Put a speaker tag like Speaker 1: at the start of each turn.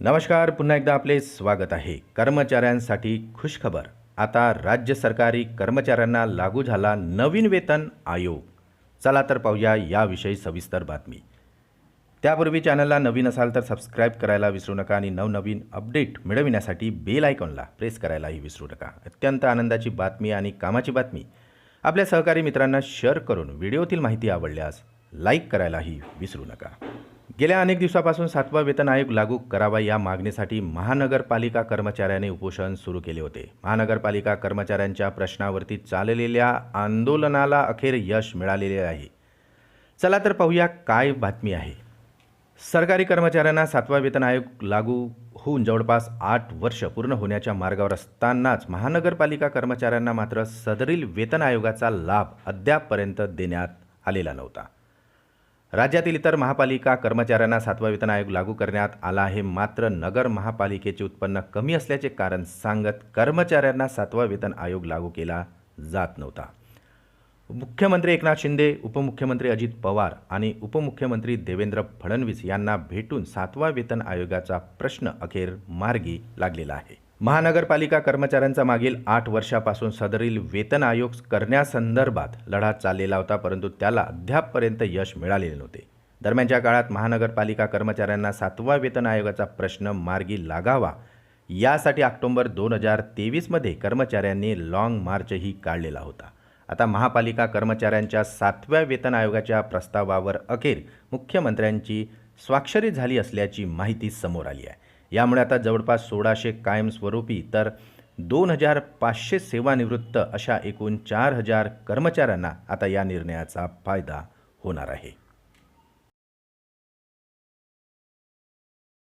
Speaker 1: नमस्कार पुन्हा एकदा आपले स्वागत आहे. कर्मचाऱ्यांसाठी खुशखबर. आता राज्य सरकारी कर्मचाऱ्यांना लागू झाला नवीन वेतन आयोग. चला तर पाहूया याविषयी सविस्तर बातमी. त्यापूर्वी चॅनलला नवीन असाल तर सबस्क्राईब करायला विसरू नका आणि नवनवीन अपडेट मिळविण्यासाठी बेल आयकॉनला प्रेस करायलाही विसरू नका. अत्यंत आनंदाची बातमी आणि कामाची बातमी. आपल्या सहकारी मित्रांना शेअर करून व्हिडिओतील माहिती आवडल्यास लाईक करायलाही विसरू नका. गेल्या अनेक दिवसापासून सातवा वेतन आयोग लागू करावा या मागणीसाठी महानगरपालिका कर्मचाऱ्यांनी उपोषण सुरू केले होते. महानगरपालिका कर्मचाऱ्यांच्या प्रश्नावरती चाललेल्या आंदोलनाला अखेर यश मिळालेले आहे. चला तर पाहूया काय बातमी आहे. सरकारी कर्मचाऱ्यांना सातवा वेतन आयोग लागू होऊन जवळपास आठ वर्ष पूर्ण होण्याच्या मार्गावर असतानाच महानगरपालिका कर्मचाऱ्यांना मात्र सदरील वेतन आयोगाचा लाभ अद्यापपर्यंत देण्यात आलेला नव्हता. राज्यातील इतर महापालिका कर्मचाऱ्यांना सातवा वेतन आयोग लागू करण्यात आला आहे. मात्र नगर महापालिकेचे उत्पन्न कमी असल्याचे कारण सांगत कर्मचाऱ्यांना सातवा वेतन आयोग लागू केला जात नव्हता. मुख्यमंत्री एकनाथ शिंदे उपमुख्यमंत्री अजित पवार आणि उपमुख्यमंत्री देवेंद्र फडणवीस यांना भेटून सातवा वेतन आयोगाचा प्रश्न अखेर मार्गी लागलेला आहे. महानगरपालिका कर्मचाऱ्यांचा मागील आठ वर्षापासून सदरील वेतन आयोग करण्यासंदर्भात लढा चाललेला होता परंतु त्याला अद्यापपर्यंत यश मिळालेले नव्हते. दरम्यानच्या काळात महानगरपालिका कर्मचाऱ्यांना सातवा वेतन आयोगाचा प्रश्न मार्गी लागावा यासाठी ऑक्टोबर दोन हजार तेवीसमध्ये कर्मचाऱ्यांनी लाँग मार्चही काढलेला होता. आता महापालिका कर्मचाऱ्यांच्या सातव्या वेतन आयोगाच्या प्रस्तावावर अखेर मुख्यमंत्र्यांची स्वाक्षरी झाली असल्याची माहिती समोर आली आहे. यामुळे आता जवळपास सोळाशे कायमस्वरूपी तर दोन हजार पाचशे सेवानिवृत्त अशा एकूण चार हजार कर्मचाऱ्यांना आता या निर्णयाचा फायदा होणार आहे.